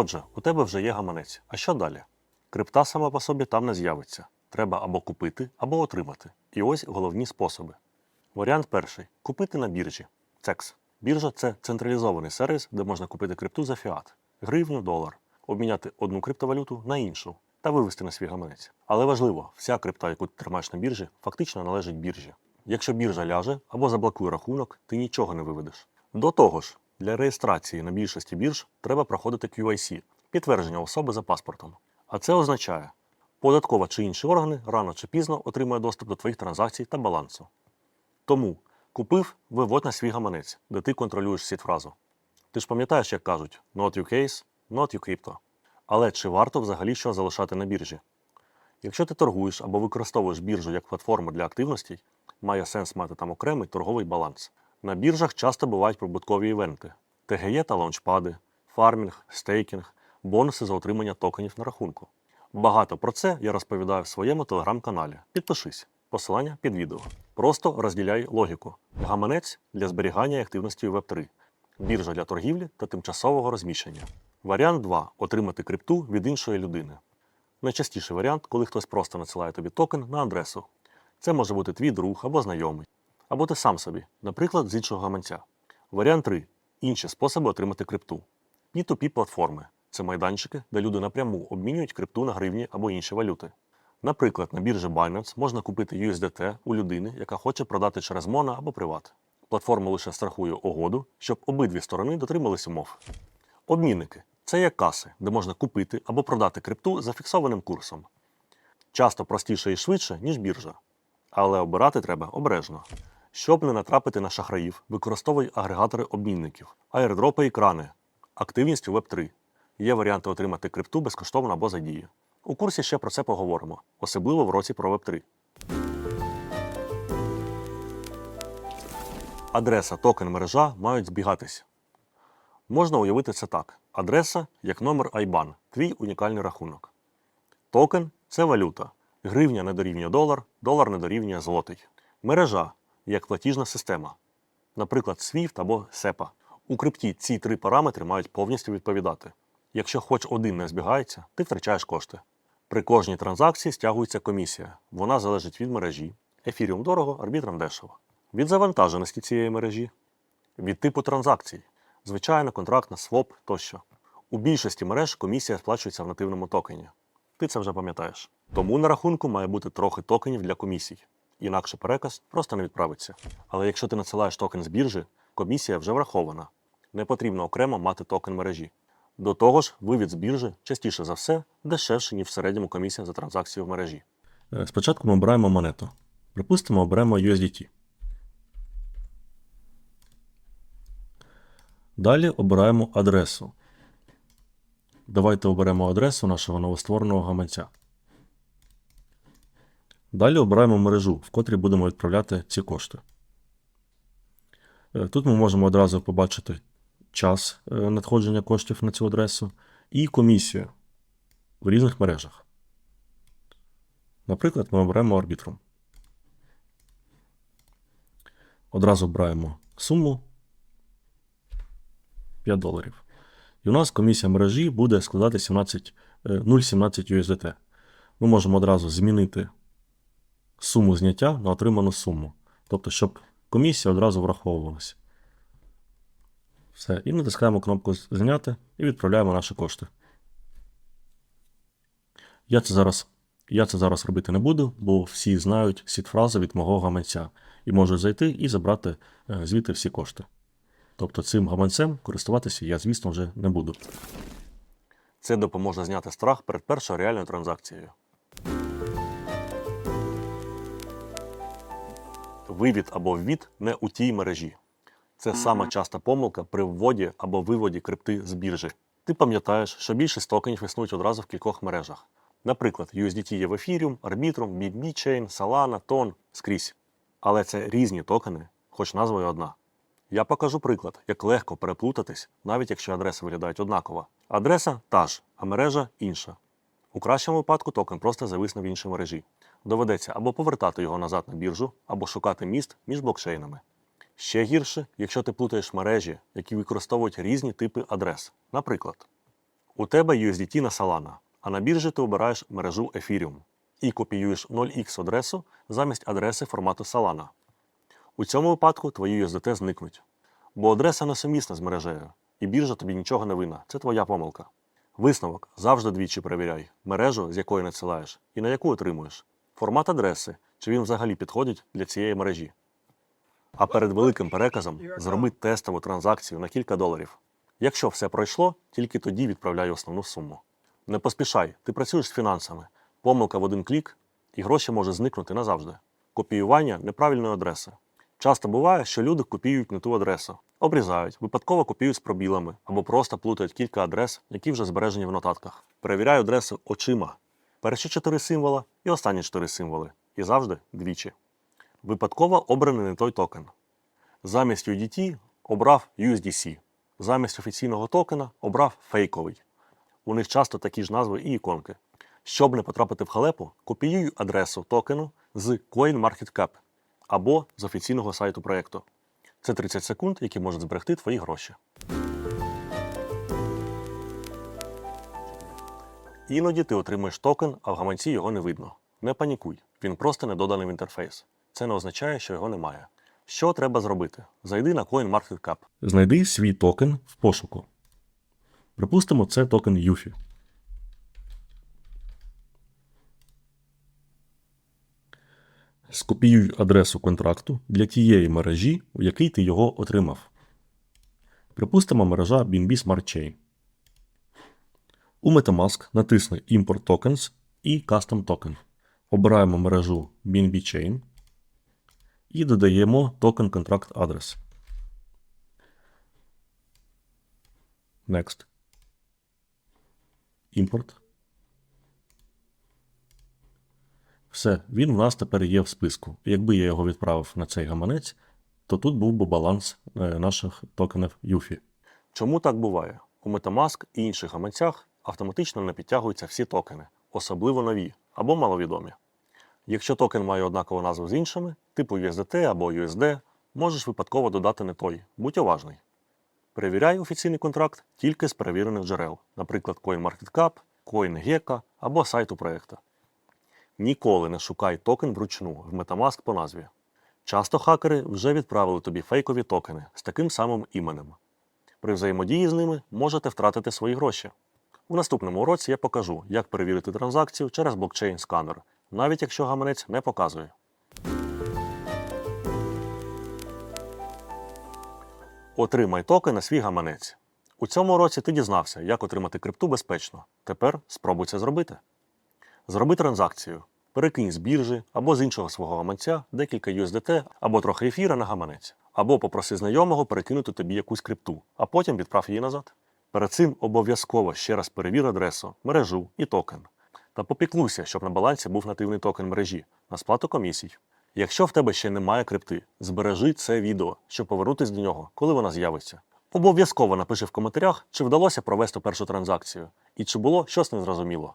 Отже, у тебе вже є гаманець. А що далі? Крипта сама по собі там не з'явиться. Треба або купити, або отримати. І ось головні способи. Варіант перший купити на біржі. CEX. Біржа це централізований сервіс, де можна купити крипту за фіат, гривню, долар, обміняти одну криптовалюту на іншу та вивести на свій гаманець. Але важливо, вся крипта, яку ти тримаєш на біржі, фактично належить біржі. Якщо біржа ляже або заблокує рахунок, ти нічого не виведеш. До того ж, для реєстрації на більшості бірж треба проходити QIC підтвердження особи за паспортом. А це означає, податкова чи інші органи рано чи пізно отримує доступ до твоїх транзакцій та балансу. Тому купив, виводь на свій гаманець, де ти контролюєш сітфразу. Ти ж пам'ятаєш, як кажуть, not your case, not your crypto. Але чи варто взагалі що залишати на біржі? Якщо ти торгуєш або використовуєш біржу як платформу для активностей, має сенс мати там окремий торговий баланс. На біржах часто бувають прибуткові івенти: ТГЄ та лаунчпади, фармінг, стейкінг, бонуси за отримання токенів на рахунку. Багато про це я розповідаю в своєму телеграм-каналі. Підпишись, посилання під відео. Просто розділяй логіку. Гаманець для зберігання активності у Web3, біржа для торгівлі та тимчасового розміщення. Варіант 2 отримати крипту від іншої людини. Найчастіший варіант, коли хтось просто надсилає тобі токен на адресу. Це може бути твій друг або знайомий, або ти сам собі, наприклад, з іншого гаманця. Варіант 3 інші способи отримати крипту. P2P платформи це майданчики, де люди напряму обмінюють крипту на гривні або інші валюти. Наприклад, на біржі Binance можна купити USDT у людини, яка хоче продати через Мона або приват. Платформа лише страхує угоду, щоб обидві сторони дотримались умов. Обмінники це як каси, де можна купити або продати крипту за фіксованим курсом. Часто простіше і швидше, ніж біржа. Але обирати треба обережно. Щоб не натрапити на шахраїв, використовуй агрегатори обмінників, аірдропи і крани, активність у Web3. Є варіанти отримати крипту безкоштовно або за дії. У курсі ще про це поговоримо, особливо в році про Web3. Адреса, токен, мережа мають збігатись. Можна уявити це так: адреса як номер IBAN, твій унікальний рахунок. Токен це валюта. Гривня не дорівнює долар, долар не дорівнює злотий. Мережа як платіжна система, наприклад, SWIFT або SEPA. У крипті ці три параметри мають повністю відповідати. Якщо хоч один не збігається, ти втрачаєш кошти. При кожній транзакції стягується комісія. Вона залежить від мережі. Ефіріум дорого, арбітрам дешево. Від завантаженості цієї мережі, від типу транзакцій, звичайно, контрактна, своп тощо. У більшості мереж комісія сплачується в нативному токені. Ти це вже пам'ятаєш. Тому на рахунку має бути трохи токенів для комісій. Інакше переказ просто не відправиться. Але якщо ти надсилаєш токен з біржі, комісія вже врахована. Не потрібно окремо мати токен мережі. До того ж, вивід з біржі частіше за все дешевше, ніж в середньому комісія за транзакцію в мережі. Е, Спочатку ми обираємо монету. Припустимо, оберемо USDT. Далі обираємо адресу. Давайте оберемо адресу нашого новоствореного гаманця. Далі обираємо мережу, в котрій будемо відправляти ці кошти. Е, Тут ми можемо одразу побачити час е, надходження коштів на цю адресу і комісію в різних мережах. Наприклад, ми оберемо арбітрум. Одразу обираємо суму 5 доларів. І у нас комісія мережі буде складати 17, е, 0,17 USDT. Ми можемо одразу змінити суму зняття на отриману суму. Тобто, щоб комісія одразу враховувалася. Все. І натискаємо кнопку Зняти і відправляємо наші кошти. Я це зараз, я це зараз робити не буду, бо всі знають сіт-фрази від мого гаманця і можуть зайти і забрати е, звідти всі кошти. Тобто цим гаманцем користуватися я, звісно, вже не буду. Це допоможе зняти страх перед першою реальною транзакцією. Вивід або ввід не у тій мережі. Це сама часта помилка при вводі або виводі крипти з біржі. Ти пам'ятаєш, що більшість токенів існують одразу в кількох мережах. Наприклад, USDT є в Ethereum, Arbitrum, BNB Chain, Solana, TON скрізь. Але це різні токени, хоч назва й одна. Я покажу приклад, як легко переплутатись, навіть якщо адреси виглядають однаково. Адреса та ж, а мережа інша. У кращому випадку токен просто зависне в іншій мережі. Доведеться або повертати його назад на біржу, або шукати міст між блокчейнами. Ще гірше, якщо ти плутаєш мережі, які використовують різні типи адрес. Наприклад, У тебе USDT на Solana, а на біржі ти обираєш мережу Ethereum і копіюєш 0x адресу замість адреси формату Solana. У цьому випадку твої USDT зникнуть, бо адреса несумісна з мережею, і біржа тобі нічого не винна. Це твоя помилка. Висновок завжди двічі перевіряй мережу, з якої надсилаєш, і на яку отримуєш, формат адреси, чи він взагалі підходить для цієї мережі. А перед великим переказом зроби тестову транзакцію на кілька доларів. Якщо все пройшло, тільки тоді відправляй основну суму. Не поспішай, ти працюєш з фінансами. Помилка в один клік, і гроші може зникнути назавжди. Копіювання неправильної адреси. Часто буває, що люди копіюють не ту адресу, обрізають, випадково копіюють з пробілами або просто плутають кілька адрес, які вже збережені в нотатках. Перевіряй адресу очима. Перші чотири символа і останні чотири символи. І завжди двічі. Випадково обраний не той токен. Замість UDT обрав USDC. Замість офіційного токена обрав фейковий. У них часто такі ж назви і іконки. Щоб не потрапити в халепу, копіюй адресу токену з CoinMarketCap або з офіційного сайту проєкту. Це 30 секунд, які можуть зберегти твої гроші. Іноді ти отримуєш токен, а в гаманці його не видно. Не панікуй, він просто не доданий в інтерфейс. Це не означає, що його немає. Що треба зробити? Зайди на CoinMarketCap. Знайди свій токен в пошуку. Припустимо, це токен UFI. Скопіюй адресу контракту для тієї мережі, у якій ти його отримав. Припустимо, мережа BNB Smart Chain. У Metamask натисни Import Tokens і Custom Token. Обираємо мережу BNB Chain і додаємо токен контракт адрес. Next. Import. Все, він у нас тепер є в списку. Якби я його відправив на цей гаманець, то тут був би баланс е, наших токенів UFI. Чому так буває? У Metamask і інших гаманцях автоматично не підтягуються всі токени, особливо нові або маловідомі. Якщо токен має однакову назву з іншими, типу USDT або USD, можеш випадково додати не той, будь уважний. Перевіряй офіційний контракт тільки з перевірених джерел, наприклад, CoinMarketCap, CoinGecko або сайту проєкту. Ніколи не шукай токен вручну в Metamask по назві. Часто хакери вже відправили тобі фейкові токени з таким самим іменем. При взаємодії з ними можете втратити свої гроші. У наступному уроці я покажу, як перевірити транзакцію через блокчейн-сканер, навіть якщо гаманець не показує. Отримай токен на свій гаманець. У цьому уроці ти дізнався, як отримати крипту безпечно. Тепер спробуй це зробити. Зроби транзакцію. Перекинь з біржі або з іншого свого гаманця декілька USDT або трохи ефіра на гаманець. Або попроси знайомого перекинути тобі якусь крипту, а потім відправ її назад. Перед цим обов'язково ще раз перевір адресу, мережу і токен. Та попіклуйся, щоб на балансі був нативний токен мережі на сплату комісій. Якщо в тебе ще немає крипти, збережи це відео, щоб повернутися до нього, коли вона з'явиться. Обов'язково напиши в коментарях, чи вдалося провести першу транзакцію і чи було щось незрозуміло.